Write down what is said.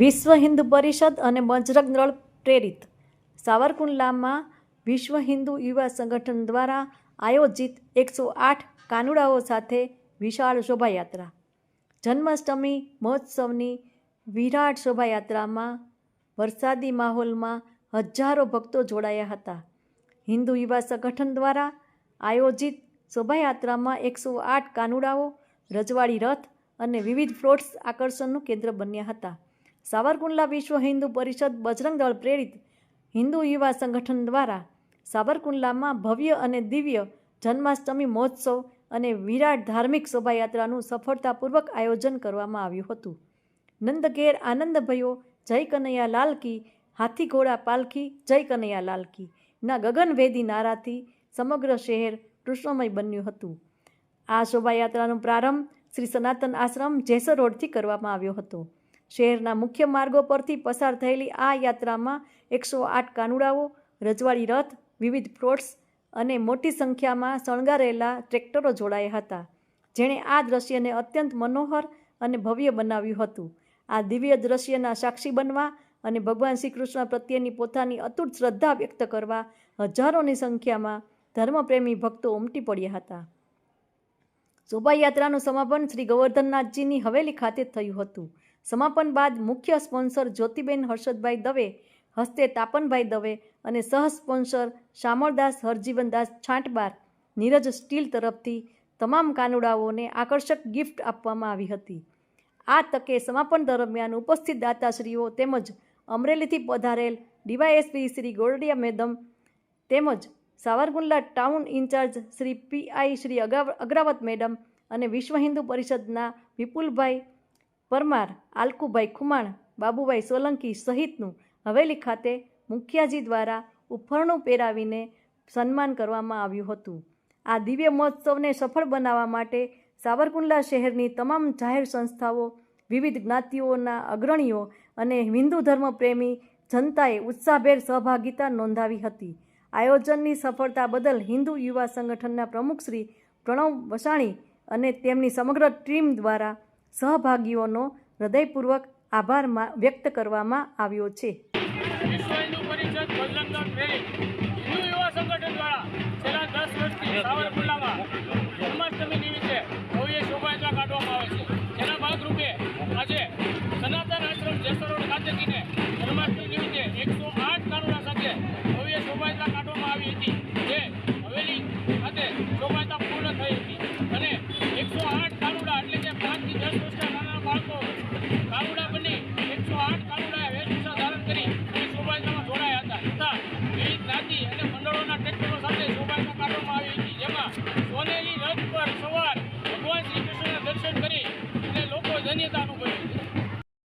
વિશ્વ હિન્દુ પરિષદ અને બજરંગ દળ પ્રેરિત. સાવરકુંડલામાં વિશ્વ હિન્દુ યુવા સંગઠન દ્વારા આયોજિત એકસો આઠ કાનુડાઓ સાથે વિશાળ શોભાયાત્રા. જન્માષ્ટમી મહોત્સવની વિરાટ શોભાયાત્રામાં વરસાદી માહોલમાં હજારો ભક્તો જોડાયા હતા. હિન્દુ યુવા સંગઠન દ્વારા આયોજિત શોભાયાત્રામાં એકસો આઠ કાનુડાઓ, રજવાડી રથ અને વિવિધ ફ્લોટ્સ આકર્ષણનું કેન્દ્ર બન્યા હતા. સાવરકુંડલા વિશ્વ હિન્દુ પરિષદ બજરંગ દળ પ્રેરિત હિન્દુ યુવા સંગઠન દ્વારા સાવરકુંડલામાં ભવ્ય અને દિવ્ય જન્માષ્ટમી મહોત્સવ અને વિરાટ ધાર્મિક શોભાયાત્રાનું સફળતાપૂર્વક આયોજન કરવામાં આવ્યું હતું. નંદઘેર આનંદભયો જય કનૈયા લાલકી હાથી ઘોડા પાલખી, જય કનૈયા લાલકી ના ગગનભેદી નારાથી સમગ્ર શહેર કૃષ્ણમય બન્યું હતું. આ શોભાયાત્રાનો પ્રારંભ શ્રી સનાતન આશ્રમ જેસર રોડથી કરવામાં આવ્યો હતો. શહેરના મુખ્ય માર્ગો પરથી પસાર થયેલી આ યાત્રામાં એકસો આઠ કાનુડાઓ, રજવાડી રથ, વિવિધ ફ્લોટ્સ અને મોટી સંખ્યામાં શણગારેલા ટ્રેક્ટરો જોડાયા હતા, જેણે આ દ્રશ્યને અત્યંત મનોહર અને ભવ્ય બનાવ્યું હતું. આ દિવ્ય દ્રશ્યના સાક્ષી બનવા અને ભગવાન શ્રી કૃષ્ણ પ્રત્યેની પોતાની અતૂટ શ્રદ્ધા વ્યક્ત કરવા હજારોની સંખ્યામાં ધર્મપ્રેમી ભક્તો ઉમટી પડ્યા હતા. શોભાયાત્રાનું સમાપન શ્રી ગોવર્ધનનાથજીની હવેલી ખાતે થયું હતું. સમાપન બાદ મુખ્ય સ્પોન્સર જ્યોતિબેન હર્ષદભાઈ દવે, હસ્તે તાપનભાઈ દવે અને સહ સ્પોન્સર શામળદાસ હરજીવનદાસ છાંટબાર નીરજ સ્ટીલ તરફથી તમામ કાનુડાઓને આકર્ષક ગિફ્ટ આપવામાં આવી હતી. આ તકે સમાપન દરમિયાન ઉપસ્થિત દાતાશ્રીઓ તેમજ અમરેલીથી પધારેલ ડીવાયએસપી શ્રી ગોરડિયા મેડમ તેમજ Savarkundla town incharge Shri PI Shri Agravat madam અને વિશ્વ હિન્દુ પરિષદના વિપુલભાઈ પરમાર, આલકુભાઈ ખુમાણ, બાબુભાઈ સોલંકી સહિતનું હવેલી ખાતે મુખિયાજી દ્વારા ઉફરણું પહેરાવીને સન્માન કરવામાં આવ્યું હતું. આ દિવ્ય મહોત્સવને સફળ બનાવવા માટે સાવરકુંડલા શહેરની તમામ જાહેર સંસ્થાઓ, વિવિધ જ્ઞાતિઓના અગ્રણીઓ અને હિન્દુ ધર્મ પ્રેમી જનતાએ ઉત્સાહભેર સહભાગિતા નોંધાવી હતી. આયોજનની સફળતા બદલ હિન્દુ યુવા સંગઠનના પ્રમુખ શ્રી પ્રણવ વસાણી અને તેમની સમગ્ર ટીમ દ્વારા સહભાગીઓનો હૃદયપૂર્વક આભાર વ્યક્ત કરવામાં આવ્યો છે. સાવરકુંડલામાં રથ પર સવાર ભગવાન શ્રી કૃષ્ણના દર્શન કરી